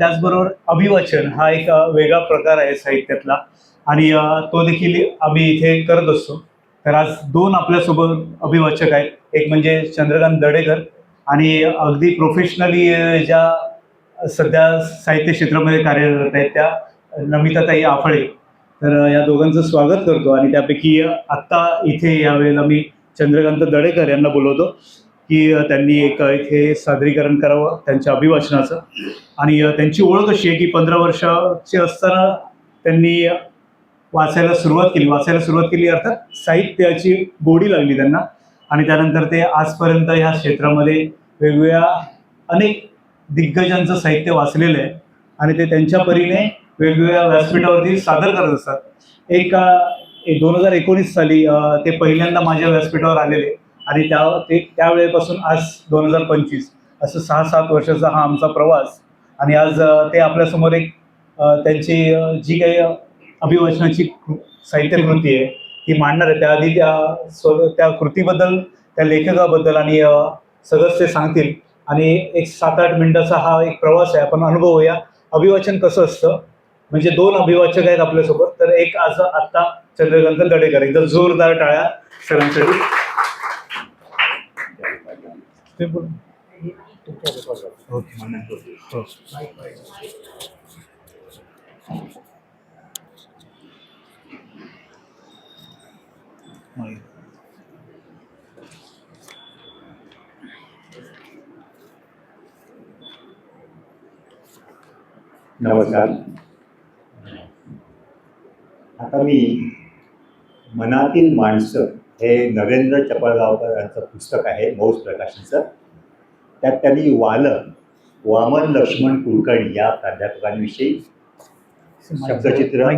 त्याचबरोबर अभिवाचन हा एक वेगळा प्रकार आहे साहित्यातला. आणि तो देखील आम्ही इथे करत असतो. तर आज दोन आपल्यासोबत अभिवाचक आहेत. एक म्हणजे चंद्रकांत दडेकर आणि अगदी प्रोफेशनली ज्या सध्या साहित्य क्षेत्रामध्ये कार्यरत आहेत त्या नमिताताई आफळे. तर या दोघांचं स्वागत करतो आणि त्यापैकी आत्ता इथे यावेळेला मी चंद्रकांत दडेकर यांना बोलवतो. की त्यांनी एक इथे सादरीकरण करावं त्यांच्या अभिवाचनाचं आणि त्यांची ओळख अशी आहे की पंधरा वर्षाचे असताना त्यांनी वाचायला सुरुवात केली. वाचायला सुरुवात केली अर्थात साहित्याची गोडी लागली त्यांना. आणि त्यानंतर ते आजपर्यंत ह्या क्षेत्रामध्ये वेगवेगळ्या अनेक दिग्गजांचं साहित्य वाचलेलं आहे. आणि ते त्यांच्या परीने वेगवेगळ्या व्यासपीठावरती सादर करत असतात. एक दोन हजार एकोणीस साली ते पहिल्यांदा माझ्या व्यासपीठावर आलेले. आणि त्या ते त्यावेळेपासून आज दोन हजार पंचवीस असं सहा सात वर्षाचा हा आमचा प्रवास. आणि आज ते आपल्यासमोर एक त्यांची जी काही अभिवाचनाची साहित्य कृती आहे ती मांडणार आहे. त्याआधी त्या स्व त्या कृतीबद्दल त्या लेखकाबद्दल आणि सदस्य सगळंच ते सांगतील. आणि एक सात आठ मिनिटाचा हा एक प्रवास आहे. आपण अनुभवूया अभिवाचन कसं असतं? म्हणजे दोन अभिवाचक आहेत आपल्यासोबत. तर एक आज आत्ता चंद्रकांत दडेकर एकदम जोरदार टाळ्या सरांसाठी. ते पण नमस्कार. आता मी मनातील माणसं हे नरेंद्र चपळगावकर यांचं पुस्तक आहे मौज प्रकाशनचं. त्यात त्यांनी वाल वामन लक्ष्मण कुलकर्णी या प्राध्यापकांविषयी शब्दचित्र.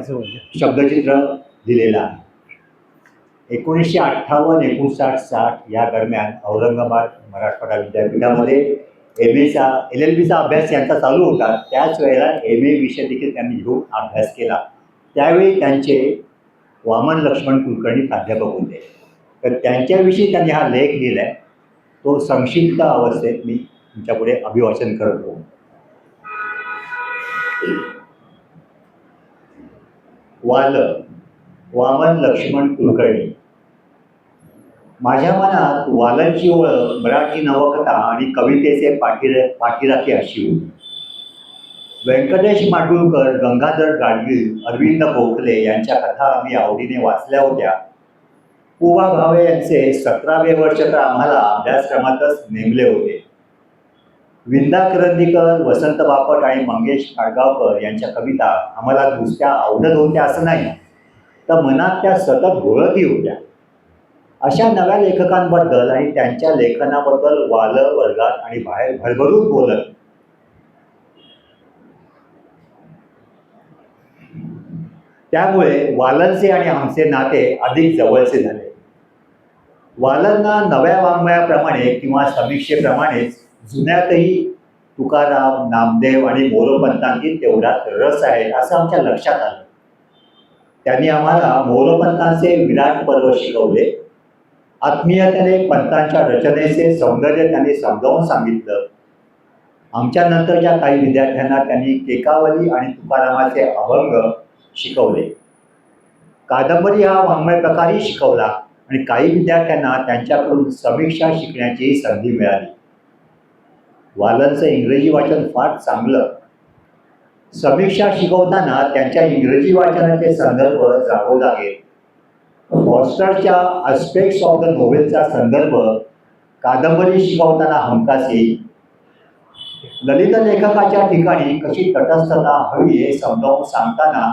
शब्दचित्र लिहिलेलं आहे. एकोणीसशे अठ्ठावन्न एकोणसाठ साठ या दरम्यान औरंगाबाद मराठवाडा विद्यापीठामध्ये एम एचा एल एल बीचा अभ्यास यांचा चालू होता. त्याच वेळेला एम ए विषय देखील त्यांनी घेऊन अभ्यास केला. त्यावेळी त्यांचे वामन लक्ष्मण कुलकर्णी प्राध्यापक होते. तर त्यांच्याविषयी त्यांनी हा लेख लिहिला आहे तो संक्षिप्त अवस्थेत मी तुमच्यापुढे अभिवाचन करतो वाल वामन लक्ष्मण कुलकर्णी. माझ्या मनात वालांची ओळख मराठी नवकथा आणि कवितेचे पाठीर पाठीराखे अशी होती. व्यंकटेश माडगुळकर गंगाधर गाडगीळ अरविंद गोखले यांच्या कथा मी आवडीने वाचल्या होत्या. पुवा भावे यांचे सतरावे वर्ष तर आम्हाला अभ्यासक्रमातच नेमले होते. विंदा करंदीकर वसंत बापट आणि मंगेश काळगावकर यांच्या कविता आम्हाला दुसऱ्या आवडत होत्या असं नाही तर मनात त्या सतत घोळतही होत्या. अशा नव्या लेखकांबद्दल आणि त्यांच्या लेखनाबद्दल वाल वर्गात आणि बाहेर भरभरून बोलत. त्यामुळे वालनचे आणि आमचे नाते अधिक जवळचे झाले. वालांना नव्या वाङ्मयाप्रमाणे किंवा समीक्षेप्रमाणेच जुन्यातही तुकाराम नामदेव आणि मोरोपंतांनी तेवढाच रस आहे असं आमच्या लक्षात आलं. त्यांनी आम्हाला मोरोपंतांचे विराट पर्व शिकवले. आत्मीयतेने पंतांच्या रचनेचे सौंदर्य त्यांनी समजावून सांगितलं. आमच्या नंतरच्या काही विद्यार्थ्यांना त्यांनी केकावली आणि तुकारामाचे अभंग शिकवले. कादंबरी हा वाङ्मय प्रकारही शिकवला. आणि काही विद्यार्थ्यांना त्यांच्याकडून समीक्षा शिकण्याचीही संधी मिळाली. वालनचं इंग्रजी वाचन फार चांगलं. समीक्षा शिकवताना त्यांच्या इंग्रजी वाचनाचे संदर्भ जावं लागेल. फॉस्टरच्या अस्पेक्ट्स ऑफ द नोव्हेलचा संदर्भ कादंबरी शिकवताना हमखास येईल. ललित लेखकाच्या ठिकाणी कशी तटस्थता हवी हे समजावून सांगताना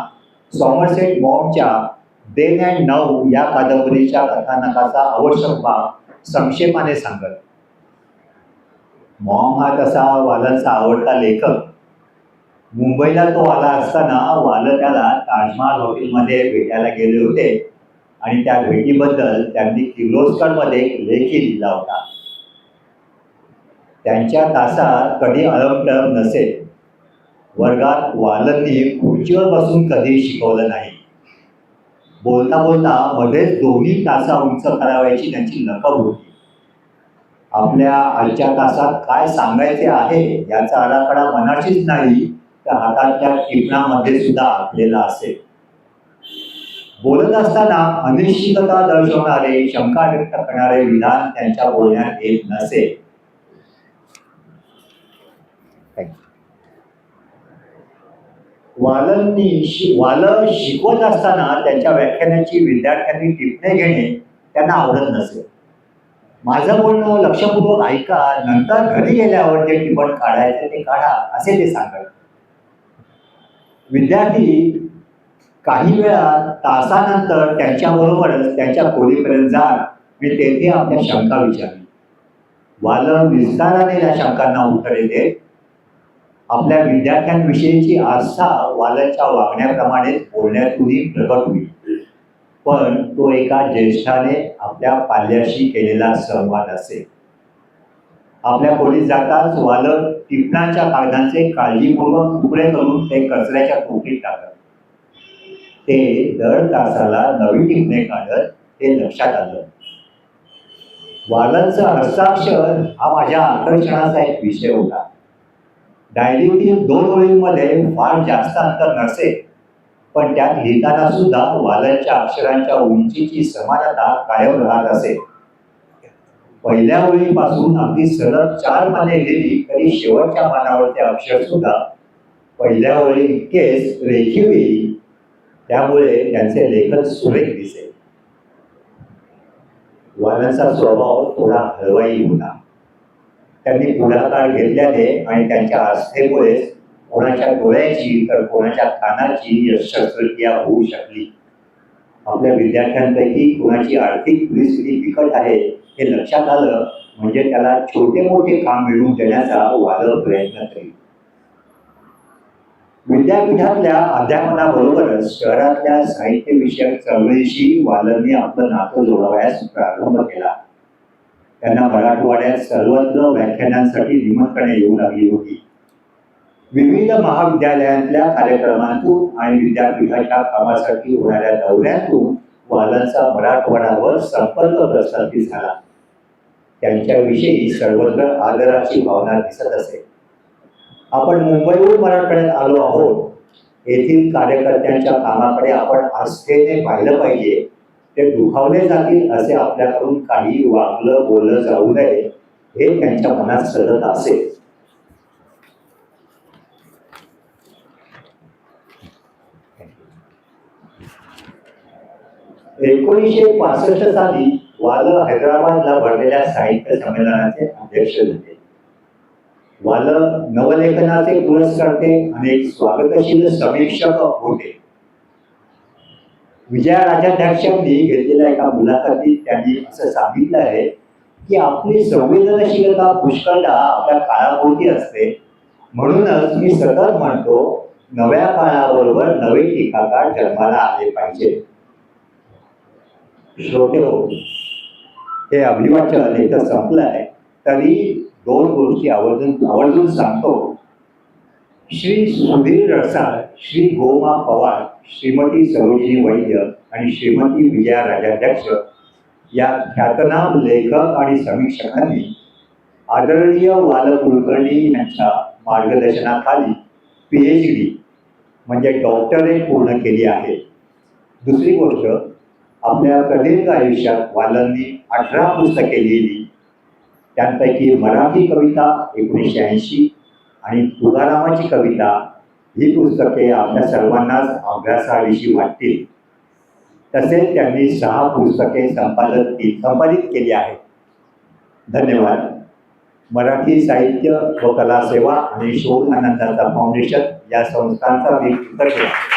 सॉमरसेट मॉमच्या देन अँड नऊ या कादंबरीच्या कथानकाचा आवश्यक भाग संक्षेपाने सांगत. मॉम हा तसा वालनचा आवडता लेखक. मुंबईला तो आला असताना वाल त्याला ताजमहाल हॉटेलमध्ये भेटायला गेले होते आणि त्या भेटीबद्दल त्यांनी किर्लोस्करमध्ये एक लेखी लिहिला होता. त्यांच्या तासात कधी अलमटम नसेल. वर्गात वालननी खुर्चीवर बसून कधी शिकवलं नाही. बोलता बोलता मध्येच दोन्ही तासा उंच करावायची त्यांची नकब होती. आपल्या आजच्या तासात काय सांगायचे आहे याचा आराखडा मनाशीच नाही त्या हातातल्या टिपणामध्ये सुद्धा आखलेला असेल. बोलत असताना अनिश्चितता दर्शवणारे शंका व्यक्त करणारे विधान त्यांच्या बोलण्यात येत नसेल वालंनी शि वालं शिकवत असताना त्यांच्या व्याख्यानाची विद्यार्थ्यांनी टिपणे घेणे त्यांना आवडत नसेल माझं बोलणं लक्षपूर्वक ऐका नंतर घरी गेल्यावर जे टिपण काढायचं ते काढा असे ते सांगत विद्यार्थी काही वेळा तासानंतर त्यांच्याबरोबरच त्यांच्या खोलीपर्यंत जा मी तेथे आपल्या शंका विचारली. वालं विस्ताराने त्या शंकांना उत्तरे देत आपल्या विद्यार्थ्यांविषयीची आस्था वालाच्या वागण्याप्रमाणेच बोलण्यातूनही प्रकट होईल. पण तो एका ज्येष्ठाने आपल्या पाल्याशी केलेला संवाद असेल. आपल्या खोलीत जाताच वालं टिपणाच्या कागदांचे काळजीपूर्वक तुकडे करून ते कचऱ्याच्या टोपलीत टाकत ते दर तासाला नवी टिपणे काढत ते लक्षात आलं वालनचं हस्ताक्षर हा माझ्या आकर्षणाचा एक विषय होता. डायरीतील दोन ओळींमध्ये फार जास्त अंतर नसे पण त्यात लिहिताना सुद्धा वालांच्या अक्षरांच्या उंचीची समानता कायम राहत असे. पहिल्या ओळीपासून अगदी सरळ चार पाने लिहिली तरी शेवटच्या पानावरचे अक्षर सुद्धा पहिल्या ओळी इतकेच रेखीव येईल त्यामुळे त्यांचे लेखन सुरेख दिसेल. वालांचा स्वभाव थोडा हलवाई होता त्यांनी पुढाकार घेतल्याने आणि त्यांच्या आस्थेमुळे कोणाच्या डोळ्याची तर कोणाच्या कानाची शस्त्रक्रिया होऊ शकली. आपल्या विद्यार्थ्यांपैकी कोणाची आर्थिक परिस्थिती बिकट आहे हे लक्षात आलं म्हणजे त्याला छोटे मोठे काम मिळवून देण्याचा वादळ प्रयत्न करेल विद्यापीठातल्या अध्यापनाबरोबरच शहरातल्या साहित्य विषयक चळवळीशी वालनने आपलं नातं जोडवयास प्रारंभ केला. त्यांना मराठवाड्यात सर्वत्र व्याख्यानांसाठी निमंत्रणे येऊ लागली होती. विविध महाविद्यालयातल्या कार्यक्रमांतून आणि विद्यापीठाच्या कामासाठी होणाऱ्या दौऱ्यातून वालांचा मराठवाडावर संपर्क प्रस्थापित झाला. त्यांच्याविषयी सर्वत्र आदराची भावना दिसत असे. आपण मुंबईहून मराठवाड्यात आलो आहोत. येथील कार्यकर्त्यांच्या कामाकडे आपण आस्थेने पाहिलं पाहिजे. ते दुखावले जातील असे आपल्याकडून काही वागलं बोललं जाऊ नये हे त्यांच्या मनात सतत असेल एकोणीसशे पासष्ट साली वाल हैदराबादला भरलेल्या साहित्य संमेलनाचे अध्यक्ष झाले. वाल नवलेखनाचे पुरस्कर्ते आणि स्वागतशील समीक्षक होते. विजया राजाध्यक्षांनी घेतलेल्या एका मुलाखतीत त्यांनी असं सांगितलं आहे की आपली संवेदनशीलता पुष्कळदा आपल्या काळाभोवती असते. म्हणूनच मी सतत म्हणतो नव्या काळाबरोबर नवे टीकाकार जन्माला आले पाहिजे. श्रोते हो हे अभिवाचन इथं संपलं आहे तरी दोन गोष्टी आवर्जून आवर्जून सांगतो. श्री सुधीर रसाळ श्री गोमा पवार श्रीमती सरोजिनी वैद्य आणि श्रीमती विजया राजाध्यक्ष या ख्यातनाम लेखक आणि समीक्षकांनी आदरणीय वाल कुलकर्णी यांच्या मार्गदर्शनाखाली पी एच डी म्हणजे डॉक्टरेट पूर्ण केली आहे. दुसरी गोष्ट आपल्या प्रदीर्घ आयुष्यात वालांनी अठरा पुस्तके लिहिली. त्यांपैकी मराठी कविता एकोणीसशे ऐंशी आणि तुकारामाची कविता ही पुस्तके आपल्या सर्वांनाच अभ्यासाविषयी वाटतील. तसेच त्यांनी सहा पुस्तके संपादित संपादित केली आहेत. धन्यवाद. मराठी साहित्य व कला सेवा आणि शोध आनंदाचा फाउंडेशन या संस्थांचा मी कृतज्ञ आहे